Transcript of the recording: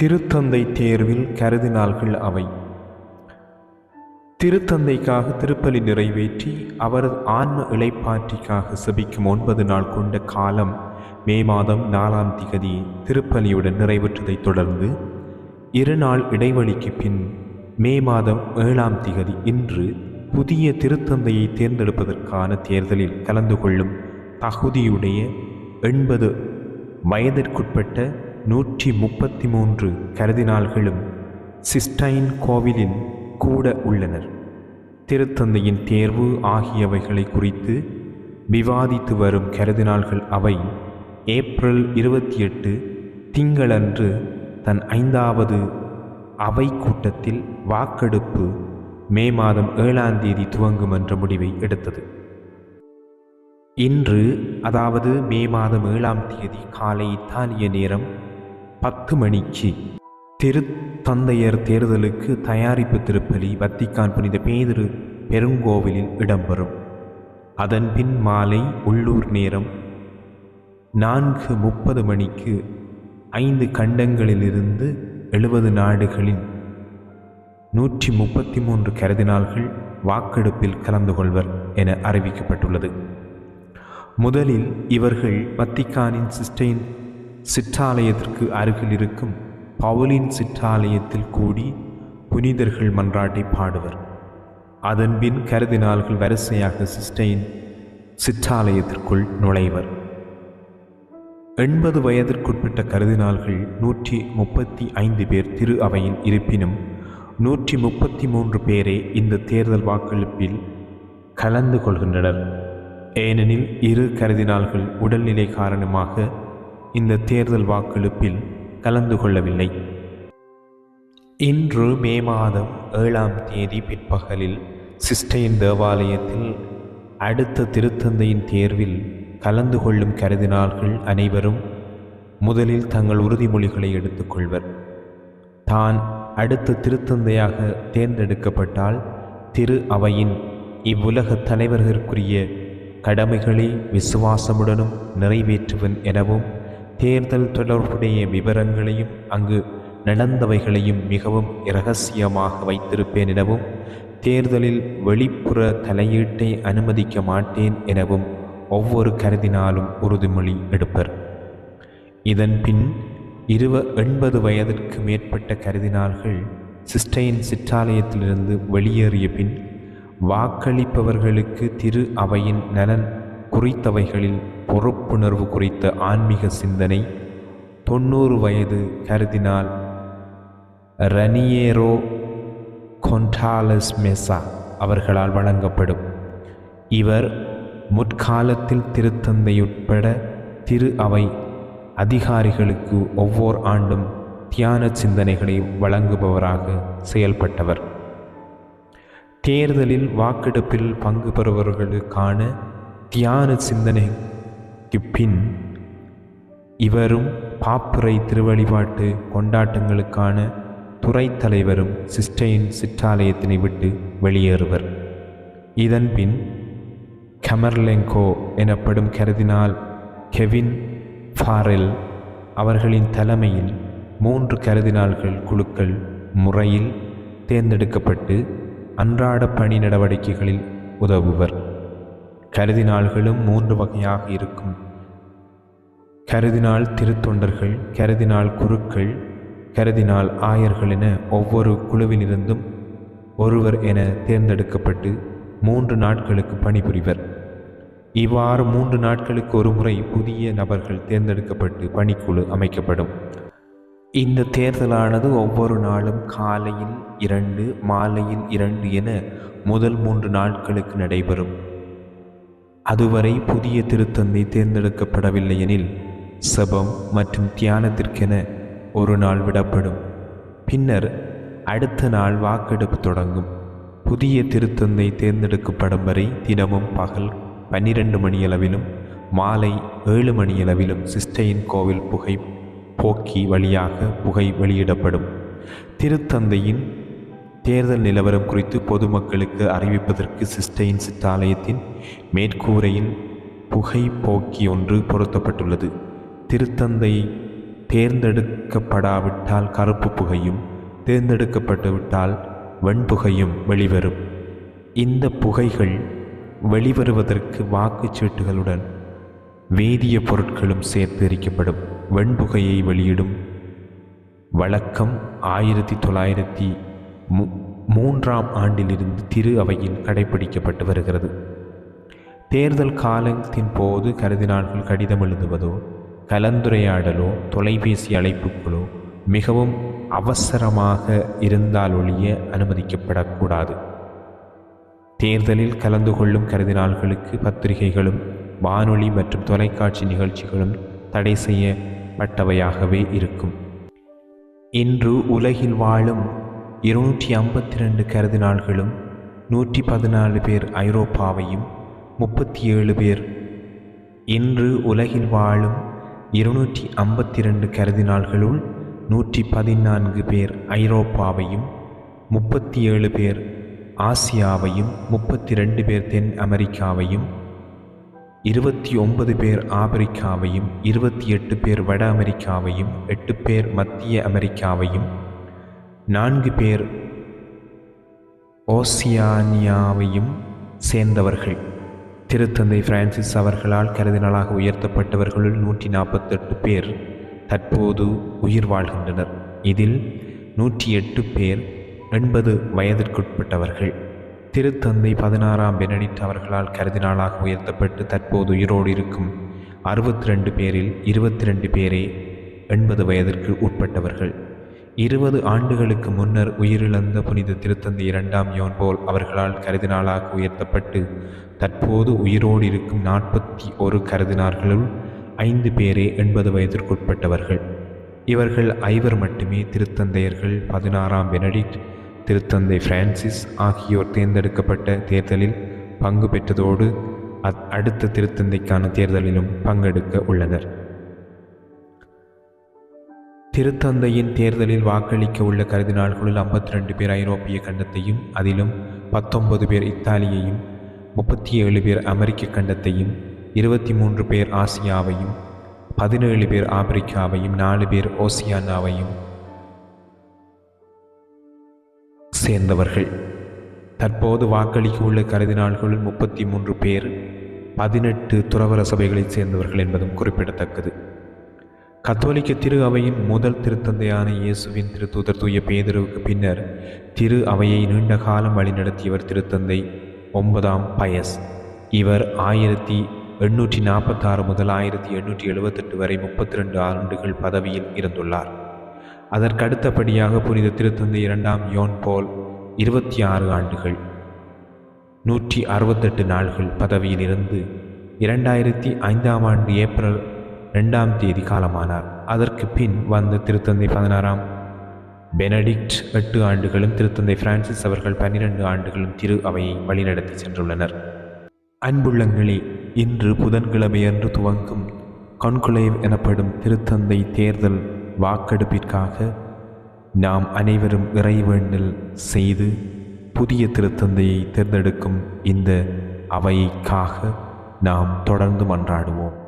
திருத்தந்தை தேர்வில் கருதினால்கள் அவை. திருத்தந்தைக்காக திருப்பலி நிறைவேற்றி அவரது ஆன்ம இளைப்பாற்றிக்காக செபிக்கும் ஒன்பது நாள் கொண்ட காலம் மே மாதம் நாலாம் திகதி திருப்பலியுடன் நிறைவேற்றதைத் தொடர்ந்து இரு நாள் இடைவெளிக்கு பின் மே மாதம் ஏழாம் திகதி இன்று புதிய திருத்தந்தையை தேர்ந்தெடுப்பதற்கான தேர்தலில் கலந்து கொள்ளும் தகுதியுடைய எண்பது வயதிற்குட்பட்ட நூற்றி முப்பத்தி மூன்று கருதினாள்களும் சிஸ்டைன் கோவிலில் கூட உள்ளனர். திருத்தந்தையின் தேர்வு ஆகியவைகளை குறித்து விவாதித்து வரும் கருதினாள்கள் அவை ஏப்ரல் இருபத்தி எட்டு திங்களன்று தன் ஐந்தாவது அவை கூட்டத்தில் வாக்கெடுப்பு மே மாதம் ஏழாம் தேதி துவங்கும் என்ற முடிவை எடுத்தது. இன்று அதாவது மே மாதம் ஏழாம் தேதி காலை இத்தாலிய நேரம் பத்து மணிக்கு திருத்தந்தையர் தேர்தலுக்கு தயாரிப்பு திருப்பலி வத்திக்கான் புனித பேதிரு பெருங்கோவிலில் இடம்பெறும். அதன் பின் மாலை உள்ளூர் நேரம் நான்கு முப்பது மணிக்கு ஐந்து கண்டங்களிலிருந்து எழுபது நாடுகளின் நூற்றி முப்பத்தி மூன்று கருதினால்கள் வாக்கெடுப்பில் கலந்து கொள்வர் என அறிவிக்கப்பட்டுள்ளது. முதலில் இவர்கள் வத்திக்கானின் சிஸ்டைன் சிற்றாலயத்திற்கு அருகில் இருக்கும் பவுலின் சிற்றாலயத்தில் கூடி புனிதர்கள் மன்றாட்டை பாடுவர். அதன்பின் கருதினாள்கள் வரிசையாக சிஸ்டைன் சிற்றாலயத்திற்குள் நுழைவர். எண்பது வயதிற்குட்பட்ட கருதினாள்கள் நூற்றி முப்பத்தி ஐந்து பேர் திரு அவையில் இருப்பினும் நூற்றி முப்பத்தி மூன்று பேரே இந்த தேர்தல் வாக்களிப்பில் கலந்து கொள்கின்றனர். ஏனெனில் இரு கருதினாள்கள் உடல்நிலை காரணமாக இந்த தேர்தல் வாக்கெடுப்பில் கலந்து கொள்ளவில்லை. இன்று மே மாதம் ஏழாம் தேதி பிற்பகலில் சிஸ்டைன் தேவாலயத்தில் அடுத்த திருத்தந்தையின் தேர்வில் கலந்து கொள்ளும் கருதினார்கள் அனைவரும் முதலில் தங்கள் உறுதிமொழிகளை எடுத்துக்கொள்வர் தான் அடுத்த திருத்தந்தையாக தேர்ந்தெடுக்கப்பட்டால் திரு அவையின் இவ்வுலக தலைவர்களுக்குரிய கடமைகளை விசுவாசமுடனும் நிறைவேற்றுவன் எனவும் தேர்தல் தொடர்புடைய விவரங்களையும் அங்கு நடந்தவைகளையும் மிகவும் இரகசியமாக வைத்திருப்பேன் எனவும் தேர்தலில் வெளிப்புற தலையீட்டை அனுமதிக்க மாட்டேன் எனவும் ஒவ்வொரு கருதினாலும் உறுதிமொழி எடுப்பர். இதன் பின் இருவ எண்பது வயதிற்கு மேற்பட்ட கருதினால்கள் சிஸ்டையின் சிற்றாலயத்திலிருந்து வெளியேறிய பின் வாக்களிப்பவர்களுக்கு திரு அவையின் நலன் குறித்தவைகளில் பொறுப்புணர்வு குறித்த ஆன்மீக சிந்தனை தொண்ணூறு வயது கருதினால் ரனியேரோ கொன்டாலஸ் மெசா அவர்களால் வழங்கப்படும். இவர் முற்காலத்தில் திருத்தந்தையுட்பட திரு அவை அதிகாரிகளுக்கு ஒவ்வொரு ஆண்டும் தியான சிந்தனைகளை வழங்குபவராக செயல்பட்டவர். தேர்தலில் வாக்கெடுப்பில் பங்கு பெறுபவர்களுக்கான தியான சிந்தனைக்கு பின் இவரும் பாப்புரை திருவழிபாட்டு கொண்டாட்டங்களுக்கான துறை தலைவரும் சிஸ்டையின் சிற்றாலயத்தினை விட்டு வெளியேறுவர். இதன் பின் கமர்லெங்கோ எனப்படும் கருதினால் கெவின் ஃபாரெல் அவர்களின் தலைமையில் மூன்று கருதினாள்கள் குழுக்கள் முறையில் தேர்ந்தெடுக்கப்பட்டு அன்றாட பணி நடவடிக்கைகளில் உதவுவர். கருதினாள்களும் மூன்று வகையாக இருக்கும். கருதினால் திருத்தொண்டர்கள் கருதினால் குருக்கள் கருதினால் ஆயர்கள் என ஒவ்வொரு குழுவிலிருந்தும் ஒருவர் என தேர்ந்தெடுக்கப்பட்டு மூன்று நாட்களுக்கு பணிபுரிவர். இவ்வாறு மூன்று நாட்களுக்கு ஒரு முறை புதிய நபர்கள் தேர்ந்தெடுக்கப்பட்டு பணிக்குழு அமைக்கப்படும். இந்த தேர்தலானது ஒவ்வொரு நாளும் காலையில் இரண்டு மாலையில் இரண்டு என முதல் மூன்று நாட்களுக்கு நடைபெறும். அதுவரை புதிய திருத்தந்தை தேர்ந்தெடுக்கப்படவில்லை எனில் சபம் மற்றும் தியானத்திற்கென ஒரு நாள் விடப்படும். பின்னர் அடுத்த நாள் வாக்கெடுப்பு தொடங்கும். புதிய திருத்தந்தை தேர்ந்தெடுக்கப்படும் வரை தினமும் பகல் பன்னிரண்டு மணியளவிலும் மாலை ஏழு மணியளவிலும் சிஸ்டையின் கோவில் புகை போக்கி வழியாக புகை வெளியிடப்படும். திருத்தந்தையின் தேர்தல் நிலவரம் குறித்து பொதுமக்களுக்கு அறிவிப்பதற்கு சிஸ்டைன் சிற்றாலயத்தின் மேற்கூரையில் புகை போக்கி ஒன்று பொருத்தப்பட்டுள்ளது. திருத்தந்தை தேர்ந்தெடுக்கப்படாவிட்டால் கருப்பு புகையும் தேர்ந்தெடுக்கப்பட்டுவிட்டால் வெண்புகையும் வெளிவரும். இந்த புகைகள் வெளிவருவதற்கு வாக்குச்சீட்டுகளுடன் வேதிய பொருட்களும் சேர்த்து எரிக்கப்படும். வெண்புகையை வெளியிடும் வழக்கம் ஆயிரத்தி தொள்ளாயிரத்தி மூன்றாம் ஆண்டிலிருந்து திரு அவையில் கடைபிடிக்கப்பட்டு வருகிறது. தேர்தல் காலத்தின் போது கருதினார்கள் கடிதம் எழுதுவதோ கலந்துரையாடலோ தொலைபேசி அழைப்புகளோ மிகவும் அவசரமாக இருந்தால் ஒழிய அனுமதிக்கப்படக்கூடாது. தேர்தலில் கலந்து கொள்ளும் கருதினாள்களுக்கு பத்திரிகைகளும் வானொலி மற்றும் தொலைக்காட்சி நிகழ்ச்சிகளும் தடை செய்யப்பட்டவையாகவே இருக்கும். இன்று உலகில் வாழும் இருநூற்றி ஐம்பத்தி ரெண்டு கருதினாள்களும் நூற்றி பதினாலு பேர் ஐரோப்பாவையும் முப்பத்தி ஏழு பேர் இன்று உலகில் வாழும் இருநூற்றி ஐம்பத்தி ரெண்டு கருதினாள்களுள் நூற்றி பதினான்கு பேர் ஐரோப்பாவையும் முப்பத்தி ஏழு பேர் ஆசியாவையும் முப்பத்தி ரெண்டு பேர் தென் அமெரிக்காவையும் இருபத்தி ஒன்பது பேர் ஆப்பிரிக்காவையும் இருபத்தி எட்டு பேர் வட அமெரிக்காவையும் எட்டு பேர் மத்திய அமெரிக்காவையும் நான்கு பேர் ஓசியானியாவையும் சேர்ந்தவர்கள். திருத்தந்தை பிரான்சிஸ் அவர்களால் கருதினாளாக உயர்த்தப்பட்டவர்களுள் நூற்றி நாற்பத்தெட்டு பேர் தற்போது உயிர் வாழ்கின்றனர். இதில் நூற்றி எட்டு பேர் எண்பது வயதிற்குட்பட்டவர்கள். திருத்தந்தை பதினாறாம் பெனடிட் அவர்களால் கருதினாளாக உயர்த்தப்பட்டு தற்போது உயிரோடு இருக்கும் அறுபத்தி ரெண்டு பேரில் இருபத்தி ரெண்டு பேரே எண்பது வயதிற்கு உட்பட்டவர்கள். இருபது ஆண்டுகளுக்கு முன்னர் உயிரிழந்த புனித திருத்தந்தை இரண்டாம் யோன் போல் அவர்களால் கருதினாளாக உயர்த்தப்பட்டு தற்போது உயிரோடு இருக்கும் நாற்பத்தி ஒரு கருதினார்களுள் ஐந்து பேரே எண்பது வயதிற்குட்பட்டவர்கள். இவர்கள் ஐவர் மட்டுமே திருத்தந்தையர்கள் பதினாறாம் பெனடிக்ட் திருத்தந்தை பிரான்சிஸ் ஆகியோர் தேர்ந்தெடுக்கப்பட்ட தேர்தலில் பங்கு பெற்றதோடு அடுத்த திருத்தந்தைக்கான தேர்தலிலும் பங்கெடுக்க உள்ளனர். திருத்தந்தையின் தேர்தலில் வாக்களிக்க உள்ள கருதினாள்களுள் ஐம்பத்தி ரெண்டு பேர் ஐரோப்பிய கண்டத்தையும் அதிலும் பத்தொன்பது பேர் இத்தாலியையும் முப்பத்தி ஏழு பேர் அமெரிக்க கண்டத்தையும் இருபத்தி மூன்று பேர் ஆசியாவையும் பதினேழு பேர் ஆப்பிரிக்காவையும் நாலு பேர் ஓசியானாவையும் சேர்ந்தவர்கள். தற்போது வாக்களிக்க உள்ள கருதினாள்களுள் முப்பத்தி மூன்று பேர் பதினெட்டு துறவர சபைகளைச் சேர்ந்தவர்கள் என்பதும் குறிப்பிடத்தக்கது. கத்தோலிக்க திரு அவையின் முதல் திருத்தந்தையான இயேசுவின் திருத்தூதர் தூய பேதருவுக்கு பின்னர் திரு அவையை நீண்ட காலம் வழிநடத்தியவர் திருத்தந்தை ஒன்பதாம் பயஸ். இவர் ஆயிரத்தி எண்ணூற்றி நாற்பத்தாறு முதல் ஆயிரத்தி எண்ணூற்றி எழுபத்தெட்டு வரை முப்பத்தி ரெண்டு ஆண்டுகள் பதவியில் இருந்துள்ளார். அதற்கடுத்தபடியாக புனித திருத்தந்தை இரண்டாம் யோன் போல் இருபத்தி ஆறு ஆண்டுகள் நூற்றி அறுபத்தெட்டு நாள்கள் பதவியில் இருந்து இரண்டாயிரத்தி ஐந்தாம் ஆண்டு ஏப்ரல் ரெண்டாம் தேதி காலமானார் அதற்கு பின் வந்த திருத்தந்தை பதினாறாம். பெனடிக்ட் எட்டு ஆண்டுகளும் திருத்தந்தை பிரான்சிஸ் அவர்கள் பன்னிரண்டு ஆண்டுகளும் திரு அவையை வழிநடத்தி சென்றுள்ளனர். அன்புள்ளங்களே இன்று புதன்கிழமையன்று துவங்கும் கன்குலேவ் எனப்படும் திருத்தந்தை தேர்தல் வாக்கெடுப்பிற்காக நாம் அனைவரும் இறைவேண்டல் செய்து புதிய திருத்தந்தையை தேர்ந்தெடுக்கும் இந்த அவைக்காக நாம் தொடர்ந்து மன்றாடுவோம்.